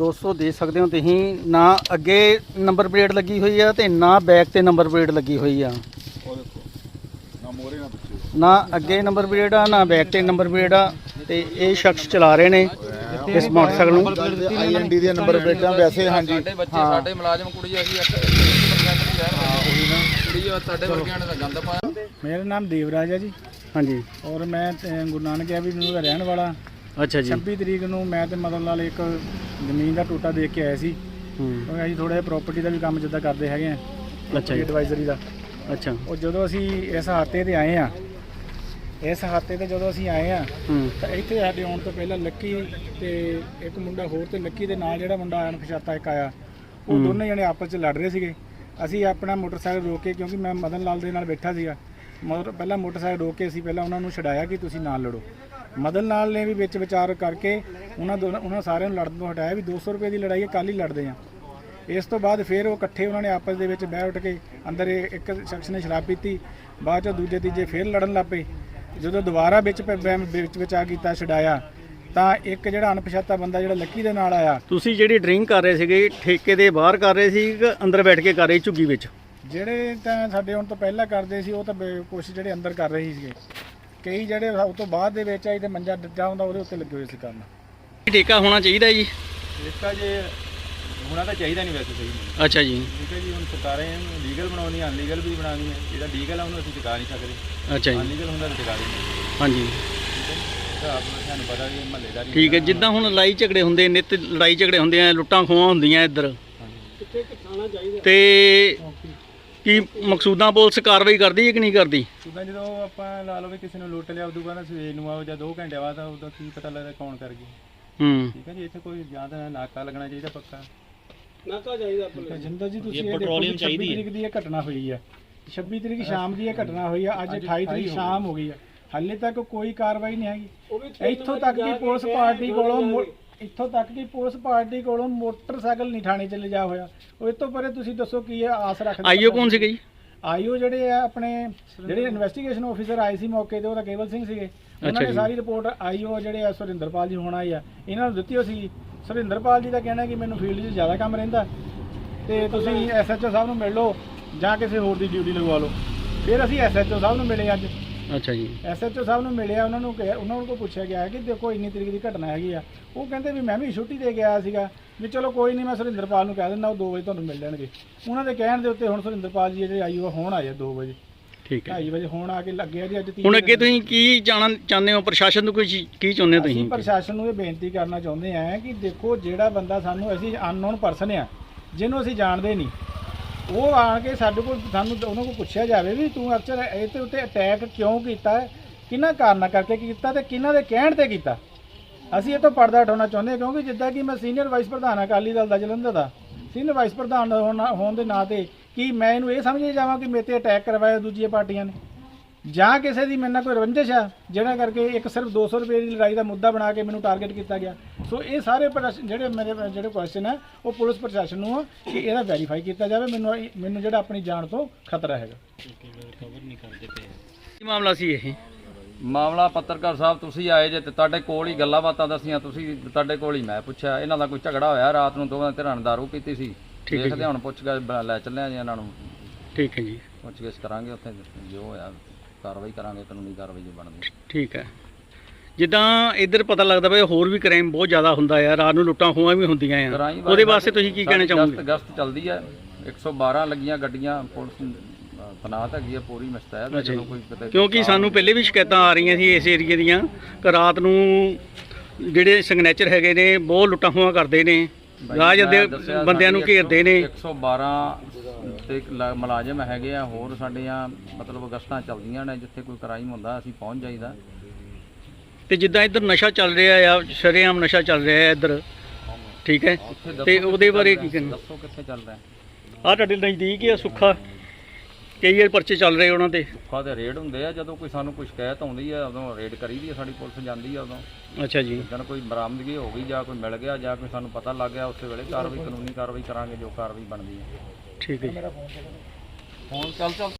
200 ਦੇ ਸਕਦੇ ਹੋ ਤੁਸੀਂ ਨਾ ਅੱਗੇ ਨੰਬਰ ਪਲੇਟ ਲੱਗੀ ਹੋਈ ਆ ਤੇ ਨਾ ਬੈਕ ਤੇ ਨੰਬਰ ਪਲੇਟ ਲੱਗੀ ਹੋਈ ਆ। ਉਹ ਦੇਖੋ ਨਾ ਮੋਰੇ ਨਾ ਪਿੱਛੇ। ਨਾ ਅੱਗੇ ਨੰਬਰ ਪਲੇਟ ਆ ਨਾ ਬੈਕ ਤੇ ਨੰਬਰ ਪਲੇਟ ਆ ਤੇ ਇਹ ਸ਼ਖਸ ਚਲਾ ਰਹੇ ਨੇ ਇਸ ਮੋਟਰਸਾਈਕਲ ਨੂੰ। ਆਈਐਨਡੀ ਦੀਆਂ ਨੰਬਰ ਪਲੇਟਾਂ ਵੈਸੇ ਹਾਂਜੀ। ਸਾਡੇ ਬੱਚੇ ਸਾਡੇ ਮੁਲਾਜ਼ਮ ਕੁੜੀ ਕੁੜੀ ਆ, ਸਾਡੇ ਵਰਗਿਆਂ ਨੇ ਤਾਂ ਗੰਦ ਪਾਇਆ। ਮੇਰਾ ਨਾਮ ਦੇਵਰਾਜ ਹੈ ਜੀ। ਹਾਂਜੀ। ਔਰ ਮੈਂ ਗੁਰੂ ਨਾਨਕ ਐਵੀਨਿਊ ਦਾ ਰਹਿਣ ਵਾਲਾ। ਅੱਛਾ ਜੀ। 26 ਤਰੀਕ ਨੂੰ ਮੈਂ ਤੇ ਮਦਨ ਲਾਲ ਇੱਕ ਜ਼ਮੀਨ ਦਾ ਟੋਟਾ ਦੇਖ ਕੇ ਆਏ ਸੀ। ਹੂੰ। ਕਿਉਂਕਿ ਅਸੀਂ ਥੋੜਾ ਜਿਹਾ ਪ੍ਰਾਪਰਟੀ ਦਾ ਵੀ ਕੰਮ ਜਿੱਦਾਂ ਕਰਦੇ ਹੈਗੇ ਆ। ਅੱਛਾ ਜੀ। ਐਡਵਾਈਜ਼ਰੀ ਦਾ। ਅੱਛਾ। ਉਹ ਜਦੋਂ ਅਸੀਂ ਇਸ ਹਾਤੇ ਤੇ ਆਏ ਆ ਇਸ ਹਾਤੇ ਤੇ ਜਦੋਂ ਅਸੀਂ ਆਏ ਆ ਤਾਂ ਇੱਥੇ ਸਾਡੇ ਆਉਣ ਤੋਂ ਪਹਿਲਾਂ ਲੱਕੀ ਤੇ ਇੱਕ ਮੁੰਡਾ ਹੋਰ ਤੇ ਲੱਕੀ ਦੇ ਨਾਲ ਜਿਹੜਾ ਮੁੰਡਾ ਅਣਪਛਾਤਾ ਇੱਕ ਆਇਆ। ਉਹ। ਦੋਨੇ ਜਣੇ ਆਪਸ 'ਚ ਲੜ ਰਹੇ ਸੀਗੇ। ਅਸੀਂ ਆਪਣਾ ਮੋਟਰਸਾਈਕਲ ਰੋਕ ਕੇ ਕਿਉਂਕਿ ਮੈਂ ਮਦਨ ਲਾਲ ਦੇ ਨਾਲ ਬੈਠਾ ਸੀਗਾ। ਮਗਰ ਪਹਿਲਾਂ ਮੋਟਰਸਾਈਕਲ ਰੋਕ ਕੇ ਅਸੀਂ ਪਹਿਲਾਂ ਉਹਨਾਂ ਨੂੰ ਛਡਾਇਆ ਕਿ ਤੁਸੀਂ ਨਾਲ ਲੜੋ। ਮਦਨ ਲਾਲ ਨੇ ਵੀ ਵਿੱਚ ਵਿਚਾਰ ਕਰਕੇ ਉਹਨਾਂ ਦੋਨਾਂ, ਉਹਨਾਂ ਸਾਰਿਆਂ ਨੂੰ ਲੜਨ ਤੋਂ ਹਟਾਇਆ ਵੀ 200 ਰੁਪਏ ਦੀ ਲੜਾਈ ਹੈ ਕੱਲ ਹੀ ਲੜਦੇ ਆ ਇਸ ਤੋਂ ਬਾਅਦ ਫਿਰ ਉਹ ਇਕੱਠੇ ਉਹਨਾਂ ਨੇ ਆਪਸ ਦੇ ਵਿੱਚ ਬਹਿ ਉੱਠ ਕੇ ਅੰਦਰ ਇੱਕ ਸ਼ਖਸ ਨੇ ਸ਼ਰਾਬ ਪੀਤੀ, ਬਾਅਦ ਚ ਦੂਜੇ, ਤੀਜੇ ਫਿਰ ਲੜਨ ਲੱਗ ਪਏ। ਜਦੋਂ ਦੁਬਾਰਾ ਵਿੱਚ ਪ- ਵਿੱਚ ਵਿਚਾ ਕੀਤਾ, ਛਡਾਇਆ, ਤਾਂ ਇੱਕ ਜਿਹੜਾ ਅਣਪਛਾਤਾ ਬੰਦਾ ਜਿਹੜਾ ਲੱਕੀ ਦੇ ਨਾਲ ਆਇਆ। ਤੁਸੀਂ ਜਿਹੜੀ ਡਰਿੰਕ ਕਰ ਰਹੇ ਸੀਗੇ, ਠੇਕੇ ਦੇ ਬਾਹਰ ਕਰ ਰਹੇ ਸੀ ਕਿ ਅੰਦਰ ਬੈਠ ਕੇ ਕਰ ਰਹੇ ਝੁੱਗੀ ਵਿੱਚ? ਜਿਹੜੇ ਤਾਂ ਸਾਡੇ ਹੁਣ ਤੋਂ ਪਹਿਲਾਂ ਕਰਦੇ ਸੀ ਉਹ ਤਾਂ ਬੇ- ਕੁਛ ਜਿਹੜੇ ਅੰਦਰ ਕਰ ਰਹੇ ਸੀਗੇ। ਕਈ ਜਿਹੜੇ ਉਸ ਤੋਂ ਬਾਅਦ ਦੇ ਵਿੱਚ ਆਈ ਤੇ ਮੰਜਾ ਡੱਜਾ ਹੁੰਦਾ ਉਹਦੇ ਉੱਤੇ ਲੱਗੇ ਹੋਏ ਸੀ ਕਰਨ ਠੇਕਾ ਹੋਣਾ ਚਾਹੀਦਾ ਜੀ? ਇਸਕਾ ਜੇ ਹੋਣਾ ਤਾਂ ਚਾਹੀਦਾ ਨਹੀਂ ਵੈਸੇ ਸਹੀ। ਮੈਨੂੰ ਅੱਛਾ ਜੀ। ਠੀਕ ਹੈ ਜੀ ਹੁਣ ਸਰਕਾਰਾਂ ਲੀਗਲ ਬਣਾਉਣੀ ਅਨਲੀਗਲ ਵੀ ਬਣਾਉਣੀ ਹੈ। ਜਿਹੜਾ ਲੀਗਲ ਆ ਉਹਨੂੰ ਅਸੀਂ ਟਿਕਾ ਨਹੀਂ ਸਕਦੇ। ਅੱਛਾ ਜੀ। ਅਨਲੀਗਲ ਹੁੰਦਾ ਤਾਂ ਟਿਕਾ ਦਿੰਦੇ ਹਾਂਜੀ। ਤਾਂ ਆਪਣਾ ਤੁਹਾਨੂੰ ਪਤਾ ਵੀ ਮਹੱਲੇਦਾਰੀ ਠੀਕ ਹੈ ਜਿੱਦਾਂ ਹੁਣ ਲੜਾਈ ਝਗੜੇ ਹੁੰਦੇ ਨਿਤ ਲੜਾਈ ਝਗੜੇ ਹੁੰਦੇ ਆ ਲੁੱਟਾਂ ਖੋਹਾਂ ਹੁੰਦੀਆਂ ਇੱਧਰ। ਤੇ ਕੀ ਮਕਸੂਦਾਂ ਪੁਲਿਸ ਕਾਰਵਾਈ ਕਰਦੀ ਹੈ ਕਿ ਨਹੀਂ ਕਰਦੀ? ਸੁਦਾ ਜਦੋਂ ਆਪਾਂ ਲਾ ਲਓ ਵੀ ਕਿਸੇ ਨੂੰ ਲੁੱਟ ਲਿਆ ਉਦੋਂ ਬਾਅਦ ਸਵੇਰ ਨੂੰ ਆਓ ਜਾਂ 2 ਘੰਟੇ ਬਾਅਦ ਆਓ ਉਦੋਂ ਕੀ ਪਤਾ ਲੱਗਦਾ ਕੌਣ ਕਰ ਗਿਆ। ਹੂੰ। ਠੀਕ ਹੈ ਜੀ ਇੱਥੇ ਕੋਈ ਜਾਂ ਤਾਂ ਨਾਕਾ ਲੱਗਣਾ ਚਾਹੀਦਾ ਪੱਕਾ। ਜਿੰਦਰ ਜੀ ਤੁਸੀਂ ਇਹ ਦੇਖੋ ਕਿ 26 ਤਰੀਕ ਦੀ ਇਹ ਘਟਨਾ ਹੋਈ ਹੈ 26 ਤਰੀਕ ਸ਼ਾਮ ਦੀ ਇਹ ਘਟਨਾ ਹੋਈ ਹੈ ਅੱਜ 28 ਤਰੀਕ ਸ਼ਾਮ ਹੋ ਗਈ ਹੈ ਹਾਲੇ ਤੱਕ ਕੋਈ ਕਾਰਵਾਈ ਨਹੀਂ ਹੈਗੀ। ਇੱਥੋਂ ਤੱਕ ਕਿ ਪੁਲਿਸ ਪਾਰਟੀ ਕੋਲੋਂ ਇੱਥੋਂ ਤੱਕ ਕਿ ਪੁਲਿਸ ਪਾਰਟੀ ਕੋਲੋਂ ਮੋਟਰਸਾਈਕਲ ਨਹੀਂ ਥਾਣੇ 'ਚ ਲਿਜਾ ਹੋਇਆ। ਉਹ ਇਹ ਤੋਂ ਪਰੇ ਤੁਸੀਂ ਦੱਸੋ ਕੀ ਇਹ ਆਸ ਰੱਖਦੇ ਆਈਓ ਕੌਣ ਸੀਗਾ ਜੀ? ਆਈਓ ਜਿਹੜੇ ਆ ਆਪਣੇ ਜਿਹੜੇ ਇਨਵੈਸਟੀਗੇਸ਼ਨ ਆਫੀਸਰ ਆਏ ਸੀ ਮੌਕੇ ਤੇ ਉਹਦਾ ਕੇਵਲ ਸਿੰਘ ਸੀਗੇ। ਉਹਨਾਂ ਨੇ। ਸਾਰੀ ਰਿਪੋਰਟ ਆਈਓ ਜਿਹੜੇ ਆ ਸੁਰਿੰਦਰਪਾਲ ਜੀ ਹੁਣ ਆਏ ਆ। ਇਹਨਾਂ ਨੂੰ ਦਿੱਤੀ ਹੋ ਸੀ। ਸੁਰਿੰਦਰਪਾਲ ਜੀ ਦਾ ਕਹਿਣਾ ਕਿ ਮੈਨੂੰ ਫੀਲਡ 'ਚ ਜ਼ਿਆਦਾ ਕੰਮ ਰਹਿੰਦਾ। ਤੇ ਤੁਸੀਂ ਐਸਐਚਓ ਸਾਹਿਬ ਨੂੰ ਮਿਲ ਲਓ ਜਾਂ ਕਿਸੇ ਹੋਰ ਦੀ ਡਿਊਟੀ ਲਗਵਾ ਲਓ। ਫਿਰ ਅਸੀਂ ਐਸਐਚਓ ਸਾਹਿਬ ਨੂੰ ਮਿਲੇ ਅੱਜ। ਅੱਛਾ ਜੀ। ਐਸਐਚਓ ਸਾਹਿਬ ਨੂੰ ਮਿਲਿਆ ਉਹਨਾਂ ਨੂੰ ਕਿਹਾ- ਉਹਨਾਂ ਨੂੰ ਪੁੱਛਿਆ ਗਿਆ ਕਿ ਦੇਖੋ ਇੰਨੀ ਤਰੀਕ ਦੀ ਘਟਨਾ ਹੈਗੀ ਆ। ਉਹ ਕਹਿੰਦੇ ਵੀ ਮੈਂ ਵੀ ਛੁੱਟੀ ਦੇ ਗਿਆ ਸੀਗਾ ਵੀ ਚਲੋ ਕੋਈ ਨਹੀਂ ਮੈਂ ਸੁਰਿੰਦਰਪਾਲ ਨੂੰ ਕਹਿ ਦਿੰਦਾ ਉਹ 2 ਵਜੇ ਤੁਹਾਨੂੰ ਮਿਲ ਲੈਣਗੇ। ਉਹਨਾਂ ਦੇ ਕਹਿਣ ਦੇ ਉੱਤੇ ਹੁਣ ਸੁਰਿੰਦਰਪਾਲ ਜੀ ਜਿਹੜੇ ਆਈਓ ਹੁਣ ਆਏ 2 ਵਜੇ। ਠੀਕ ਹੈ। 2:30 ਵਜੇ ਹੁਣ ਆ ਕੇ ਲੱਗੇ ਆ ਜੀ ਅੱਜ ਤੀਜੇ ਹੁਣ ਅੱਗੇ। ਤੁਸੀਂ ਕੀ ਜਾਣਨਾ ਚਾਹੁੰਦੇ ਹੋ? ਪ੍ਰਸ਼ਾਸਨ ਤੋਂ ਕੋਈ ਕੀ ਚਾਹੁੰਦੇ ਹੋ ਅਸੀਂ ਤੁਸੀਂ ਪ੍ਰਸ਼ਾਸਨ ਨੂੰ ਇਹ ਬੇਨਤੀ ਕਰਨਾ ਚਾਹੁੰਦੇ ਆ ਕਿ ਦੇਖੋ ਜਿਹੜਾ ਬੰਦਾ ਸਾਨੂੰ ਅਸੀਂ ਅਨਨੋਨ ਪਰਸਨ ਆ ਜਿਹਨੂੰ ਅਸੀਂ ਜਾਣਦੇ ਨਹੀਂ ਉਹ ਆਣ ਕੇ ਸਾਡੇ ਕੋਲ ਸਾਨੂੰ ਉਹਨਾਂ ਕੋਲ ਪੁੱਛਿਆ ਜਾਵੇ ਵੀ ਤੂੰ ਅਕਸਰ ਇਹਦੇ ਉੱਤੇ ਅਟੈਕ ਕਿਉਂ ਕੀਤਾ ਹੈ? ਕਿਹਨਾਂ ਕਾਰਨਾਂ ਕਰਕੇ ਕੀਤਾ ਤੇ ਕਿਹਨਾਂ ਦੇ ਕਹਿਣ ਤੇ ਕੀਤਾ? ਅਸੀਂ ਇਹ ਤੋਂ ਪਰਦਾ ਹਟਾਉਣਾ ਚਾਹੁੰਦੇ ਹਾਂ ਕਿਉਂਕਿ ਜਿੱਦਾਂ ਕਿ ਮੈਂ ਸੀਨੀਅਰ ਵਾਈਸ ਪ੍ਰਧਾਨ ਅਕਾਲੀ ਦਲ ਦਾ, ਜਲੰਧਰ ਦਾ। ਸੀਨੀਅਰ ਵਾਈਸ ਪ੍ਰਧਾਨ ਹੋਣ- ਹੋਣ ਦੇ ਨਾਂ ਤੇ ਕੀ ਮੈਂ ਇਹਨੂੰ ਇਹ ਸਮਝੇ ਜਾਵਾਂ ਕਿ ਮੇਰੇ ਤੇ ਅਟੈਕ ਕਰਵਾਇਆ ਦੂਜੀਆਂ ਪਾਰਟੀਆਂ ਨੇ? ਜਾਂ ਕਿਸੇ ਦੀ ਮੇਰੇ ਨਾਲ ਕੋਈ ਰਵੰਜਿਸ਼ ਆ ਜਿਹੜਾ ਕਰਕੇ ਇੱਕ ਸਿਰਫ 200 ਰੁਪਏ ਦੀ ਲੜਾਈ ਦਾ ਮੁੱਦਾ ਬਣਾ ਕੇ ਮੈਨੂੰ ਟਾਰਗੇਟ ਕੀਤਾ ਗਿਆ। ਸੋ ਇਹ ਸਾਰੇ ਪ੍ਰਸ਼- ਜਿਹੜੇ ਮੇਰੇ ਜਿਹੜੇ ਕੁਐਸਚਨ ਆ ਉਹ ਪੁਲਿਸ ਪ੍ਰਸ਼ਾਸਨ ਨੂੰ ਆ ਕਿ ਇਹਦਾ ਵੈਰੀਫਾਈ ਕੀਤਾ ਜਾਵੇ। ਮੈਨੂੰ ਮੈਨੂੰ ਜਿਹੜਾ ਆਪਣੀ ਜਾਨ ਤੋਂ ਖਤਰਾ ਹੈਗਾ। ਕੀ ਮਾਮਲਾ ਸੀ ਇਹ? ਮਾਮਲਾ ਪੱਤਰਕਾਰ ਸਾਹਿਬ ਤੁਸੀਂ ਆਏ ਜੇ ਤੇ ਤੁਹਾਡੇ ਕੋਲ ਹੀ ਗੱਲਾਂ ਬਾਤਾਂ ਦੱਸੀਆਂ। ਤੁਸੀਂ ਤੁਹਾਡੇ ਕੋਲ ਹੀ ਮੈਂ ਪੁੱਛਿਆ। ਇਹਨਾਂ ਦਾ ਕੋਈ ਝਗੜਾ ਹੋਇਆ? ਰਾਤ ਨੂੰ ਦੋਵਾਂ ਧਿਰਾਂ ਨੇ ਦਾਰੂ ਪੀਤੀ ਸੀ। ਠੀਕ ਹੈ ਦੇਖਦੇ। ਹੁਣ ਪੁੱਛ ਕੇ ਲੈ ਚੱਲੇ ਆ ਜੀ ਇਹਨਾਂ ਨੂੰ। ਠੀਕ ਹੈ ਜੀ। ਪੁੱਛ ਗਿੱਛ ਕਰਾਂਗੇ ਉੱਥੇ ਜੋ ਹੋਇਆ। ਕਾਰਵਾਈ ਕਰਾਂਗੇ ਕਾਨੂੰਨੀ ਕਾਰਵਾਈ ਜੋ ਬਣਦੀ ਠੀਕ ਹੈ। ਜਿੱਦਾਂ ਇੱਧਰ ਪਤਾ ਲੱਗਦਾ ਪਿਆ ਹੋਰ ਵੀ ਕ੍ਰਾਈਮ ਬਹੁਤ ਜ਼ਿਆਦਾ ਹੁੰਦਾ ਆ ਰਾਤ ਨੂੰ ਲੁੱਟਾਂ ਖੋਹਾਂ ਵੀ ਹੁੰਦੀਆਂ ਆ। ਕਰਾਈ ਉਹਦੇ ਵਾਸਤੇ ਤੁਸੀਂ ਕੀ ਕਹਿਣਾ ਚਾਹੋਗੇ? ਗਸਤ ਗਸਤ ਚੱਲਦੀ ਹੈ। 112 ਲੱਗੀਆਂ ਗੱਡੀਆਂ ਪੁਲਿਸ ਅ, ਤੈਨਾਤ ਹੈਗੀ ਹੈ ਪੂਰੀ ਮੁਸਤੈਦ ਹੈ ਜਦੋਂ। ਕੋਈ ਕਿਤੇ ਕਿਉਂਕਿ ਸਾਨੂੰ ਪਹਿਲੇ ਵੀ ਸ਼ਿਕਾਇਤਾਂ ਆ ਰਹੀਆਂ ਸੀ ਇਸ ਏਰੀਏ ਦੀਆਂ ਕਿ ਰਾਤ ਨੂੰ ਜਿਹੜੇ ਸਿਗਨੇਚਰ ਹੈਗੇ ਨੇ ਬਹੁਤ ਲੁੱਟਾਂ ਖੋਹਾਂ ਕਰਦੇ ਨੇ। ਰਾਜ ਦੇ ਬੰਦਿਆਂ ਨੂੰ ਘੇਰਦੇ ਨੇ। 112 ਤੇ ਲ- ਮੁਲਾਜ਼ਮ ਹੈਗੇ ਆ ਹੋਰ ਸਾਡੀਆਂ ਮਤਲਬ ਗਸਤਾਂ ਚੱਲਦੀਆਂ ਨੇ ਜਿੱਥੇ ਕੋਈ ਕ੍ਰਾਈਮ ਹੁੰਦਾ ਅਸੀਂ ਪਹੁੰਚ ਜਾਈਦਾ। ਤੇ ਜਿੱਦਾਂ ਇੱਧਰ ਨਸ਼ਾ ਚੱਲ ਰਿਹਾ ਆ ਸ਼ਰੇਆਮ ਨਸ਼ਾ ਚੱਲ ਰਿਹਾ ਹੈ ਇੱਧਰ ਠੀਕ ਹੈ? ਉੱਥੇ ਦੱਸੋ ਤੇ ਕਿੱਥੇ ਉਹਦੇ ਬਾਰੇ ਚੱਲ ਕੀ ਰਿਹਾ? ਕਹਿਣਾ? ਦੱਸੋ ਕਿੱਥੇ ਚੱਲ ਰਿਹਾ। ਆ ਤੁਹਾਡੇ ਨਜ਼ਦੀਕ ਹੀ ਆ ਸੁੱਖਾ। ਕਈ ਵਾਰ ਪਰਚੇ ਚੱਲ ਰਹੇ ਉਹਨਾਂ ਤੇ। ਸੁੱਖਾ ਦੇ ਰੇਡ ਹੁੰਦੇ ਆ ਜਦੋਂ ਕੋਈ ਸਾਨੂੰ ਕੋਈ ਸ਼ਿਕਾਇਤ ਆਉਂਦੀ ਆ ਉਦੋਂ ਰੇਡ ਕਰੀਦੀ ਆ ਸਾਡੀ ਪੁਲਿਸ ਜਾਂਦੀ ਆ ਉਦੋਂ। ਅੱਛਾ ਜੀ। ਜਦੋਂ ਕੋਈ ਬਰਾਮਦਗੀ ਹੋ ਗਈ ਜਾਂ ਕੋਈ ਮਿਲ ਗਿਆ ਜਾਂ ਕੋਈ ਸਾਨੂੰ ਪਤਾ ਲੱਗ ਗਿਆ ਉਸੇ ਵੇਲੇ ਕਾਰਵਾਈ ਕਾਨੂੰਨੀ ਕਾਰਵਾਈ ਕਰਾਂਗੇ ਜੋ ਕਾਰਵਾਈ ਬਣਦੀ ਹੈ ਠੀਕ ਹੈ ਜੀ। ਹੁਣ ਚੱਲ ਚੱਲ